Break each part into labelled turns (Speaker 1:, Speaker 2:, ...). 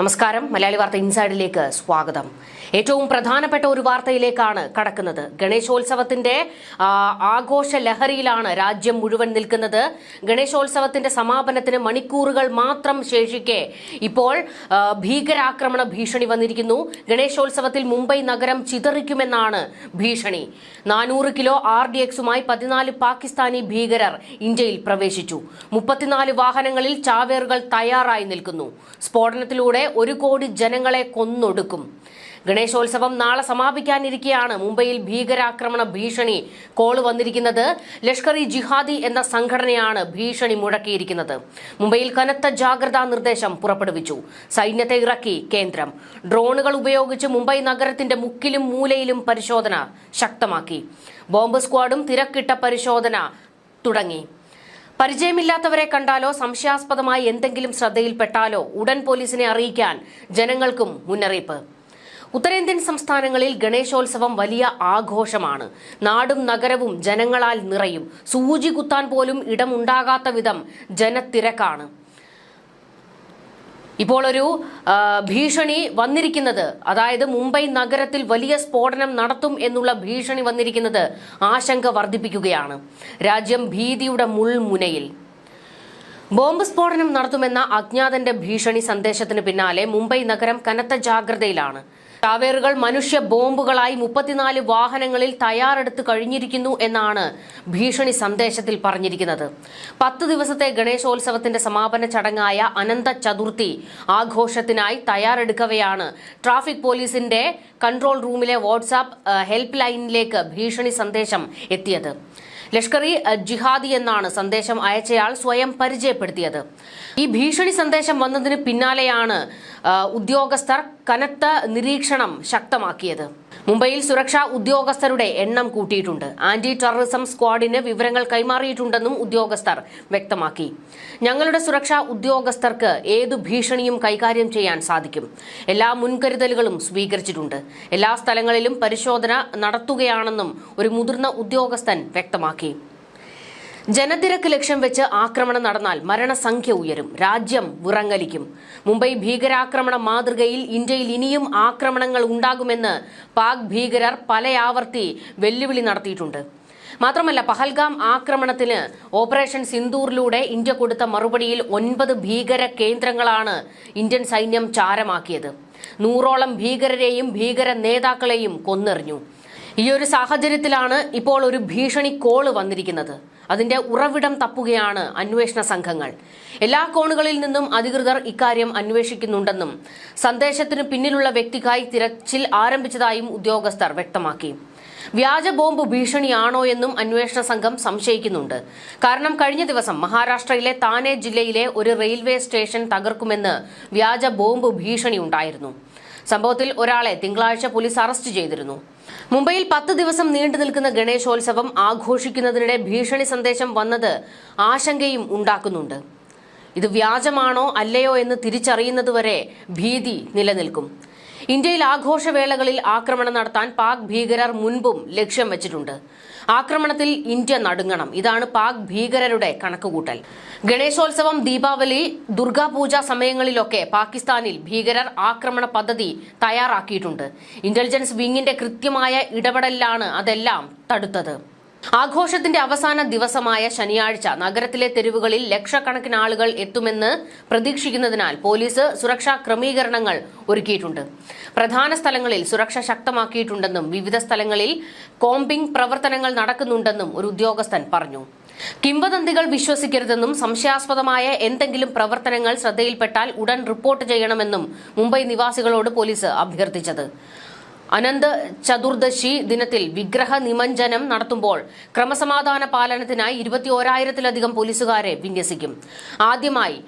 Speaker 1: നമസ്കാരം. മലയാളി വാർത്ത ഇൻസൈഡിലേക്ക് സ്വാഗതം. ഏറ്റവും പ്രധാനപ്പെട്ട ഒരു വാർത്തയിലേക്കാണ് കടക്കുന്നത്. ഗണേശോത്സവത്തിന്റെ ആഘോഷ ലഹരിയിലാണ് രാജ്യം മുഴുവൻ നിൽക്കുന്നത്. ഗണേശോത്സവത്തിന്റെ സമാപനത്തിന് മണിക്കൂറുകൾ മാത്രം ശേഷിക്കെ ഇപ്പോൾ ഭീകരാക്രമണ ഭീഷണി വന്നിരിക്കുന്നു. ഗണേശോത്സവത്തിൽ മുംബൈ നഗരം ചിതറിക്കുമെന്നാണ് ഭീഷണി. നാനൂറ് കിലോ ആർ ഡി എക്സുമായി പതിനാല് പാകിസ്ഥാനി ഭീകരർ ഇന്ത്യയിൽ പ്രവേശിച്ചു. മുപ്പത്തിനാല് വാഹനങ്ങളിൽ ചാവേറുകൾ തയ്യാറായി നിൽക്കുന്നു. സ്ഫോടനത്തിലൂടെ ഒരു കോടി ജനങ്ങളെ കൊന്നൊടുക്കും. ഗണേശോത്സവം നാളെ സമാപിക്കാനിരിക്കെയാണ്. മുംബൈയിൽ ഭീകരാക്രമണ ഭീഷണി കോൾ വന്നിരിക്കുന്നത്. ലഷ്കർ ഇ ജിഹാദി എന്ന സംഘടനയാണ് ഭീഷണി മുഴക്കിയിരിക്കുന്നത്. മുംബൈയിൽ കനത്ത ജാഗ്രതാ നിർദ്ദേശം പുറപ്പെടുവിച്ചു. സൈന്യത്തെ ഇറക്കി കേന്ദ്രം. ഡ്രോണുകൾ ഉപയോഗിച്ച് മുംബൈ നഗരത്തിന്റെ മുക്കിലും മൂലയിലും പരിശോധന ശക്തമാക്കി. ബോംബ് സ്ക്വാഡും തിരക്കിട്ട പരിശോധന തുടങ്ങി. പരിചയമില്ലാത്തവരെ കണ്ടാലോ സംശയാസ്പദമായി എന്തെങ്കിലും ശ്രദ്ധയിൽപ്പെട്ടാലോ ഉടൻ പോലീസിനെ അറിയിക്കാൻ ജനങ്ങൾക്കും മുന്നറിയിപ്പ്. ഉത്തരേന്ത്യൻ സംസ്ഥാനങ്ങളിൽ ഗണേശോത്സവം വലിയ ആഘോഷമാണ്. നാടും നഗരവും ജനങ്ങളാൽ നിറയും. സൂചി കുത്താൻ പോലും ഇടമുണ്ടാകാത്ത വിധം ജനത്തിരക്കാണ്. ഇപ്പോൾ ഒരു ഭീഷണി വന്നിരിക്കുന്നത് അതായത് മുംബൈ നഗരത്തിൽ വലിയ സ്ഫോടനം നടത്തും എന്നുള്ള ഭീഷണി വന്നിരിക്കുന്നത് ആശങ്ക വർദ്ധിപ്പിക്കുകയാണ്. രാജ്യം ഭീതിയുടെ മുൾമുനയിൽ. ബോംബ് സ്ഫോടനം നടത്തുമെന്ന അജ്ഞാതന്റെ ഭീഷണി സന്ദേശത്തിന് പിന്നാലെ മുംബൈ നഗരം കനത്ത ജാഗ്രതയിലാണ്. ചാവേറുകൾ മനുഷ്യ ബോംബുകളായി മുപ്പത്തിനാല് വാഹനങ്ങളിൽ തയ്യാറെടുത്ത് കഴിഞ്ഞിരിക്കുന്നു എന്നാണ് ഭീഷണി സന്ദേശത്തിൽ പറഞ്ഞിരിക്കുന്നത്. പത്ത് ദിവസത്തെ ഗണേശോത്സവത്തിന്റെ സമാപന ചടങ്ങായ അനന്ത ചതുർത്ഥി ആഘോഷത്തിനായി തയ്യാറെടുക്കവെയാണ് ട്രാഫിക് പോലീസിന്റെ കൺട്രോൾ റൂമിലെ വാട്സാപ്പ് ഹെൽപ്പ് ലൈനിലേക്ക് ഭീഷണി സന്ദേശം എത്തിയത്. ലഷ്കർ ഇ ജിഹാദി എന്നാണ് സന്ദേശം അയച്ചയാൾ സ്വയം പരിചയപ്പെടുത്തിയത്. ഈ ഭീഷണി സന്ദേശം വന്നതിന് പിന്നാലെയാണ് ഉദ്യോഗസ്ഥർ കനത്ത നിരീക്ഷണം ശക്തമാക്കിയത്. മുംബൈയിൽ സുരക്ഷാ ഉദ്യോഗസ്ഥരുടെ എണ്ണം കൂട്ടിയിട്ടുണ്ട്. ആന്റി ടെററിസം സ്ക്വാഡിന് വിവരങ്ങൾ കൈമാറിയിട്ടുണ്ടെന്നും ഉദ്യോഗസ്ഥർ വ്യക്തമാക്കി. ഞങ്ങളുടെ സുരക്ഷാ ഉദ്യോഗസ്ഥർക്ക് ഏതു ഭീഷണിയും കൈകാര്യം ചെയ്യാൻ സാധിക്കും. എല്ലാ മുൻകരുതലുകളും സ്വീകരിച്ചിട്ടുണ്ട്. എല്ലാ സ്ഥലങ്ങളിലും പരിശോധന നടത്തുകയാണെന്നും ഒരു മുതിർന്ന ഉദ്യോഗസ്ഥൻ വ്യക്തമാക്കി. ജനത്തിരക്ക് ലക്ഷ്യം വെച്ച് ആക്രമണം നടന്നാൽ മരണസംഖ്യ ഉയരും. രാജ്യം വിറങ്ങലിക്കും. മുംബൈ ഭീകരാക്രമണ മാതൃകയിൽ ഇന്ത്യയിൽ ഇനിയും ആക്രമണങ്ങൾ ഉണ്ടാകുമെന്ന് പാക് ഭീകരർ പലയാവർത്തി വെല്ലുവിളി നടത്തിയിട്ടുണ്ട്. മാത്രമല്ല പഹൽഗാം ആക്രമണത്തിന് ഓപ്പറേഷൻ സിന്ദൂറിലൂടെ ഇന്ത്യ കൊടുത്ത മറുപടിയിൽ ഒൻപത് ഭീകര കേന്ദ്രങ്ങളാണ് ഇന്ത്യൻ സൈന്യം ചാരമാക്കിയത്. നൂറോളം ഭീകരരെയും ഭീകര നേതാക്കളെയും കൊന്നെറിഞ്ഞു. ഈ ഒരു സാഹചര്യത്തിലാണ് ഇപ്പോൾ ഒരു ഭീഷണി കോൾ വന്നിരിക്കുന്നത്. അതിന്റെ ഉറവിടം തപ്പുകയാണ് അന്വേഷണ സംഘങ്ങൾ. എല്ലാ കോണുകളിൽ നിന്നും അധികൃതർ ഇക്കാര്യം അന്വേഷിക്കുന്നുണ്ടെന്നും സന്ദേശത്തിന് പിന്നിലുള്ള വ്യക്തിക്കായി തിരച്ചിൽ ആരംഭിച്ചതായും ഉദ്യോഗസ്ഥർ വ്യക്തമാക്കി. വ്യാജ ബോംബ് ഭീഷണിയാണോ എന്നും അന്വേഷണ സംഘം സംശയിക്കുന്നുണ്ട്. കാരണം കഴിഞ്ഞ ദിവസം മഹാരാഷ്ട്രയിലെ താനെ ജില്ലയിലെ ഒരു റെയിൽവേ സ്റ്റേഷൻ തകർക്കുമെന്ന് വ്യാജ ബോംബ് ഭീഷണി ഉണ്ടായിരുന്നു സംഭവത്തിൽ ഒരാളെ തിങ്കളാഴ്ച പോലീസ് അറസ്റ്റ് ചെയ്തിരുന്നു. മുംബൈയിൽ പത്ത് ദിവസം നീണ്ടു നിൽക്കുന്ന ഗണേശോത്സവം ആഘോഷിക്കുന്നതിനിടെ ഭീഷണി സന്ദേശം വന്നത് ആശങ്കയും ഉണ്ടാക്കുന്നുണ്ട്. ഇത് വ്യാജമാണോ അല്ലയോ എന്ന് തിരിച്ചറിയുന്നതുവരെ ഭീതി നിലനിൽക്കും. ഇന്ത്യയിൽ ആഘോഷവേളകളിൽ ആക്രമണം നടത്താൻ പാക് ഭീകരർ മുൻപും ലക്ഷ്യം വെച്ചിട്ടുണ്ട്. ആക്രമണത്തിൽ ഇന്ത്യ നടുങ്ങണം. ഇതാണ് പാക് ഭീകരരുടെ കണക്കുകൂട്ടൽ. ഗണേശോത്സവം ദീപാവലി ദുർഗാപൂജ സമയങ്ങളിലൊക്കെ പാകിസ്ഥാനിൽ ഭീകരർ ആക്രമണ പദ്ധതി തയ്യാറാക്കിയിട്ടുണ്ട്. ഇന്റലിജൻസ് വിങ്ങിന്റെ കൃത്യമായ ഇടപെടലിലാണ് അതെല്ലാം തടുത്തത്. ആഘോഷത്തിന്റെ അവസാന ദിവസമായ ശനിയാഴ്ച നഗരത്തിലെ തെരുവുകളിൽ ലക്ഷക്കണക്കിന് ആളുകൾ എത്തുമെന്ന് പ്രതീക്ഷിക്കുന്നതിനാൽ പോലീസ് സുരക്ഷാ ക്രമീകരണങ്ങൾ ഒരുക്കിയിട്ടുണ്ട്. പ്രധാന സ്ഥലങ്ങളിൽ സുരക്ഷ ശക്തമാക്കിയിട്ടുണ്ടെന്നും വിവിധ സ്ഥലങ്ങളിൽ കോമ്പിംഗ് പ്രവർത്തനങ്ങൾ നടക്കുന്നുണ്ടെന്നും ഒരു ഉദ്യോഗസ്ഥൻ പറഞ്ഞു. കിംവദന്തികൾ വിശ്വസിക്കരുതെന്നും സംശയാസ്പദമായ എന്തെങ്കിലും പ്രവർത്തനങ്ങൾ ശ്രദ്ധയിൽപ്പെട്ടാൽ ഉടൻ റിപ്പോർട്ട് ചെയ്യണമെന്നും മുംബൈ നിവാസികളോട് പോലീസ് അഭ്യർത്ഥിച്ചത്. അനന്ത് ചതുർദശി ദിനത്തിൽ വിഗ്രഹ നിമഞ്ജനം നടത്തുമ്പോൾ ക്രമസമാധാന പാലനത്തിനായി ഇരുപത്തിയോരായിരത്തിലധികം പോലീസുകാരെ വിന്യസിക്കും. ആദ്യമായി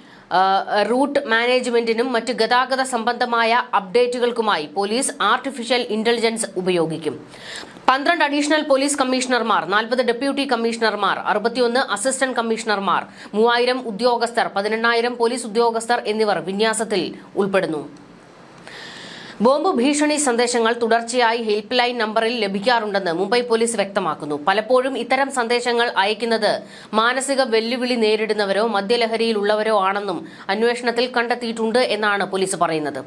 Speaker 1: റൂട്ട് മാനേജ്മെന്റിനും മറ്റ് ഗതാഗത സംബന്ധമായ അപ്ഡേറ്റുകൾക്കുമായി പോലീസ് ആർട്ടിഫിഷ്യൽ ഇന്റലിജൻസ് ഉപയോഗിക്കും. പന്ത്രണ്ട് അഡീഷണൽ പോലീസ് കമ്മീഷണർമാർ നാൽപ്പത് ഡെപ്യൂട്ടി കമ്മീഷണർമാർ അറുപത്തിയൊന്ന് അസിസ്റ്റന്റ് കമ്മീഷണർമാർ മൂവായിരം ഉദ്യോഗസ്ഥർ പതിനെണ്ണായിരം പോലീസ് ഉദ്യോഗസ്ഥർ എന്നിവർ വിന്യാസത്തിൽ ഉൾപ്പെടുന്നു. ബോംബ് ഭീഷണി സന്ദേശങ്ങൾ തുടർച്ചയായി ഹെൽപ്പ് ലൈൻ നമ്പറിൽ ലഭിക്കാറുണ്ടെന്ന് മുംബൈ പോലീസ് വ്യക്തമാക്കുന്നു. പലപ്പോഴും ഇത്തരം സന്ദേശങ്ങൾ അയക്കുന്നത് മാനസിക വെല്ലുവിളി നേരിടുന്നവരോ മദ്യലഹരിയിലുള്ളവരോ ആണെന്നും അന്വേഷണത്തിൽ കണ്ടെത്തിയിട്ടുണ്ട് എന്നാണ് പോലീസ് പറയുന്നത്.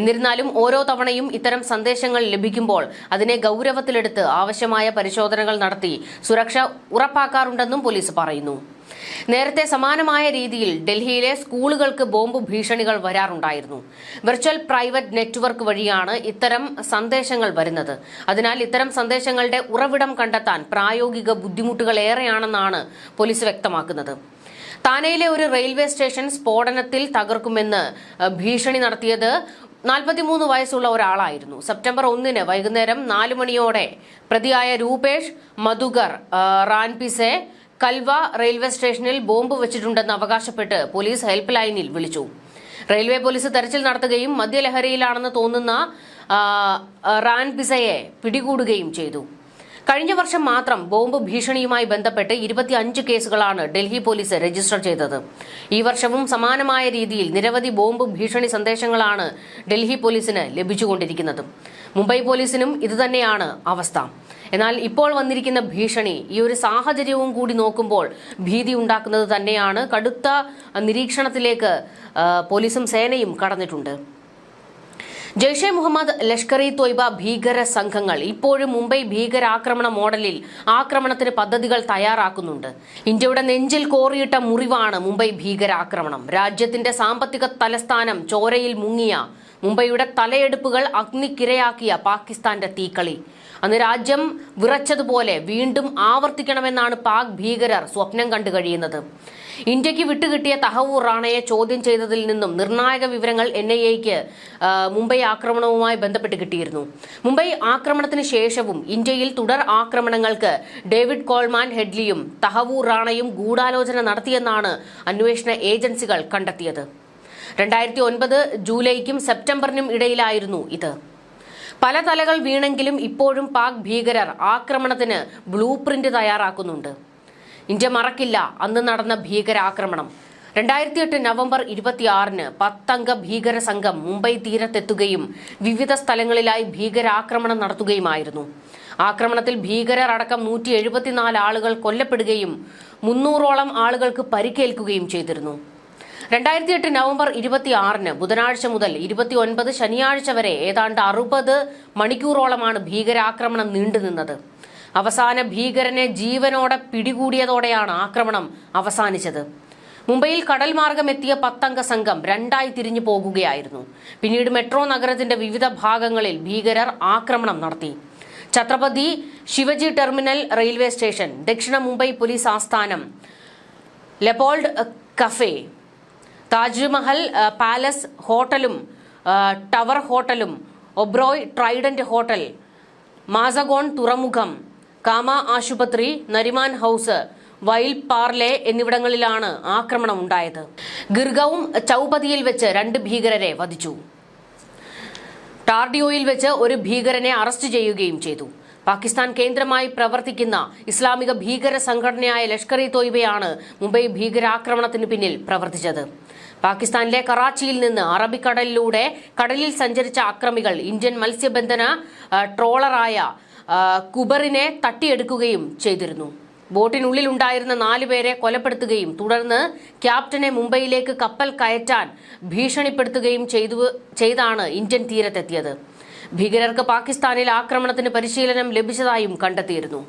Speaker 1: എന്നിരുന്നാലും ഓരോ തവണയും ഇത്തരം സന്ദേശങ്ങൾ ലഭിക്കുമ്പോൾ അതിനെ ഗൌരവത്തിലെടുത്ത് ആവശ്യമായ പരിശോധനകൾ നടത്തി സുരക്ഷ ഉറപ്പാക്കാറുണ്ടെന്നും പോലീസ് പറയുന്നു. നേരത്തെ സമാനമായ രീതിയിൽ ഡൽഹിയിലെ സ്കൂളുകൾക്ക് ബോംബ് ഭീഷണികൾ വരാറുണ്ടായിരുന്നു. വെർച്വൽ പ്രൈവറ്റ് നെറ്റ്വർക്ക് വഴിയാണ് ഇത്തരം സന്ദേശങ്ങൾ വരുന്നത്. അതിനാൽ ഇത്തരം സന്ദേശങ്ങളുടെ ഉറവിടം കണ്ടെത്താൻ പ്രായോഗിക ബുദ്ധിമുട്ടുകൾ ഏറെയാണെന്നാണ് പോലീസ് വ്യക്തമാക്കുന്നത്. താനയിലെ ഒരു റെയിൽവേ സ്റ്റേഷൻ സ്ഫോടനത്തിൽ തകർക്കുമെന്ന് ഭീഷണി നടത്തിയത് നാൽപ്പത്തിമൂന്ന് വയസ്സുള്ള ഒരാളായിരുന്നു. സെപ്റ്റംബർ ഒന്നിന് വൈകുന്നേരം നാലു മണിയോടെ പ്രതിയായ രൂപേഷ് മധുകർ റാൻപിസെ കൽവ റെയിൽവേ സ്റ്റേഷനിൽ ബോംബ് വെച്ചിട്ടുണ്ടെന്ന് അവകാശപ്പെട്ട് പോലീസ് ഹെൽപ്പ് ലൈനിൽ വിളിച്ചു. റെയിൽവേ പോലീസ് തെരച്ചിൽ നടത്തുകയും മദ്യലഹരിയിലാണെന്ന് തോന്നുന്ന റാൻ റാൻപിസയെ പിടികൂടുകയും ചെയ്തു. കഴിഞ്ഞ വർഷം മാത്രം ബോംബ് ഭീഷണിയുമായി ബന്ധപ്പെട്ട് ഇരുപത്തിയഞ്ച് കേസുകളാണ് ഡൽഹി പോലീസ് രജിസ്റ്റർ ചെയ്തത്. ഈ വർഷവും സമാനമായ രീതിയിൽ നിരവധി ബോംബ് ഭീഷണി സന്ദേശങ്ങളാണ് ഡൽഹി പോലീസിന് ലഭിച്ചുകൊണ്ടിരിക്കുന്നത്. മുംബൈ പോലീസിനും ഇതുതന്നെയാണ് അവസ്ഥ. എന്നാൽ ഇപ്പോൾ വന്നിരിക്കുന്ന ഭീഷണി ഈ ഒരു സാഹചര്യവും കൂടി നോക്കുമ്പോൾ ഭീതി ഉണ്ടാക്കുന്നത് തന്നെയാണ് കടുത്ത നിരീക്ഷണത്തിലേക്ക് പോലീസും സേനയും കടന്നിട്ടുണ്ട്. ജയ്ഷെ മുഹമ്മദ് ലഷ്കർ ഇ തൊയ്ബ ഭീകര സംഘങ്ങൾ ഇപ്പോഴും മുംബൈ ഭീകരാക്രമണ മോഡലിൽ ആക്രമണത്തിന് പദ്ധതികൾ തയ്യാറാക്കുന്നുണ്ട്. ഇന്ത്യയുടെ നെഞ്ചിൽ കോറിയിട്ട മുറിവാണ് മുംബൈ ഭീകരാക്രമണം. രാജ്യത്തിന്റെ സാമ്പത്തിക തലസ്ഥാനം ചോരയിൽ മുങ്ങിയ മുംബൈയുടെ തലയെടുപ്പുകൾ അഗ്നിക്കിരയാക്കിയ പാകിസ്ഥാന്റെ തീക്കളി. അന്ന് രാജ്യം വിറച്ചതുപോലെ വീണ്ടും ആവർത്തിക്കണമെന്നാണ് പാക് ഭീകരർ സ്വപ്നം കണ്ടു കഴിയുന്നത്. ഇന്ത്യയ്ക്ക് വിട്ടുകിട്ടിയ തഹവൂർ റാണയെ ചോദ്യം ചെയ്തതിൽ നിന്നും നിർണായക വിവരങ്ങൾ എൻ ഐ എക്ക് മുംബൈ ആക്രമണവുമായി ബന്ധപ്പെട്ട് കിട്ടിയിരുന്നു. മുംബൈ ആക്രമണത്തിന് ശേഷവും ഇന്ത്യയിൽ തുടർ ആക്രമണങ്ങൾക്ക് ഡേവിഡ് കോൾമാൻ ഹെഡ്ലിയും തഹവൂർ റാണയും ഗൂഢാലോചന നടത്തിയെന്നാണ് അന്വേഷണ ഏജൻസികൾ കണ്ടെത്തിയത്. രണ്ടായിരത്തി ഒൻപത് ജൂലൈക്കും സെപ്റ്റംബറിനും ഇടയിലായിരുന്നു ഇത്. പല തലകൾ വീണെങ്കിലും ഇപ്പോഴും പാക് ഭീകരർ ആക്രമണത്തിന് ബ്ലൂ പ്രിന്റ് തയ്യാറാക്കുന്നുണ്ട്. ഇന്ത്യ മറക്കില്ല അന്ന് നടന്ന ഭീകരാക്രമണം. രണ്ടായിരത്തി എട്ട് നവംബർ ഇരുപത്തിയാറിന് പത്തംഗ ഭീകര സംഘം മുംബൈ തീരത്തെത്തുകയും വിവിധ സ്ഥലങ്ങളിലായി ഭീകരാക്രമണം നടത്തുകയുമായിരുന്നു. ആക്രമണത്തിൽ ഭീകരർ അടക്കം നൂറ്റി എഴുപത്തിനാല് ആളുകൾ കൊല്ലപ്പെടുകയും മുന്നൂറോളം ആളുകൾക്ക് പരിക്കേൽക്കുകയും ചെയ്തിരുന്നു. രണ്ടായിരത്തി എട്ട് നവംബർ ഇരുപത്തി ആറിന് ബുധനാഴ്ച മുതൽ ഇരുപത്തി ഒൻപത് ശനിയാഴ്ച വരെ ഏതാണ്ട് അറുപത് മണിക്കൂറോളമാണ് ഭീകരാക്രമണം നീണ്ടുനിന്നത് അവസാന ഭീകരനെ ജീവനോടെ പിടികൂടിയതോടെയാണ് ആക്രമണം അവസാനിച്ചത്. മുംബൈയിൽ കടൽ മാർഗം എത്തിയ പത്തംഗ സംഘം രണ്ടായി തിരിഞ്ഞു പോകുകയായിരുന്നു. പിന്നീട് മെട്രോ നഗരത്തിന്റെ വിവിധ ഭാഗങ്ങളിൽ ഭീകരർ ആക്രമണം നടത്തി. Chhatrapati Shivaji terminal railway station ദക്ഷിണ മുംബൈ പോലീസ് ആസ്ഥാനം ലെബോൾഡ് കഫേ താജ്മഹൽ പാലസ് ഹോട്ടലും ടവർ ഹോട്ടലും ഒബ്രോയ് ട്രൈഡന്റ് ഹോട്ടൽ മാസഗോൺ തുറമുഖം കാമ ആശുപത്രി നരിമാൻ ഹൗസ് വൈൽ പാർലെ എന്നിവിടങ്ങളിലാണ് ആക്രമണം ഉണ്ടായത്. ഗിർഗവും ചൌപതിയിൽ വെച്ച് രണ്ട് ഭീകരരെ വധിച്ചു. ടാർഡിയോയിൽ വെച്ച് ഒരു ഭീകരനെ അറസ്റ്റ് ചെയ്യുകയും ചെയ്തു. പാകിസ്ഥാൻ കേന്ദ്രമായി പ്രവർത്തിക്കുന്ന ഇസ്ലാമിക ഭീകര സംഘടനയായ ലഷ്കർ ഇ തോയ്ബയാണ് മുംബൈ ഭീകരാക്രമണത്തിന് പിന്നിൽ പ്രവർത്തിച്ചത്. പാകിസ്ഥാനിലെ കറാച്ചിയിൽ നിന്ന് അറബിക്കടലിലൂടെ കടലിൽ സഞ്ചരിച്ച അക്രമികൾ ഇന്ത്യൻ മത്സ്യബന്ധന ട്രോളറായ കുബറിനെ തട്ടിയെടുക്കുകയും ചെയ്തിരുന്നു. ബോട്ടിനുള്ളിലുണ്ടായിരുന്ന നാലുപേരെ കൊലപ്പെടുത്തുകയും തുടർന്ന് ക്യാപ്റ്റനെ മുംബൈയിലേക്ക് കപ്പൽ കയറ്റാൻ ഭീഷണിപ്പെടുത്തുകയും ചെയ്തു ചെയ്താണ് ഇന്ത്യൻ തീരത്തെത്തിയത്. ഭീകരർക്ക് പാകിസ്ഥാനിൽ ആക്രമണത്തിന് പരിശീലനം ലഭിച്ചതായും കണ്ടെത്തിയിരുന്നു.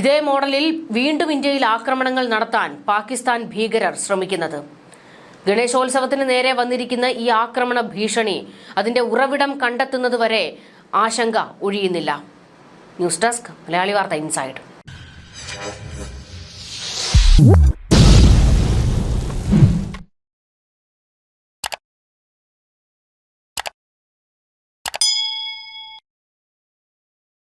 Speaker 1: ഇതേ മോഡലിൽ വീണ്ടും ഇന്ത്യയിൽ ആക്രമണങ്ങൾ നടത്താൻ പാകിസ്ഥാൻ ഭീകരർ ശ്രമിക്കുന്നത്. ഗണേശോത്സവത്തിന് നേരെ വന്നിരിക്കുന്ന ഈ ആക്രമണ ഭീഷണി അതിന്റെ ഉറവിടം കണ്ടെത്തുന്നതുവരെ ആശങ്ക ഒഴിയുന്നില്ല. ന്യൂസ് ഡെസ്ക് മലയാളി വാർത്ത ഇൻസൈഡ്.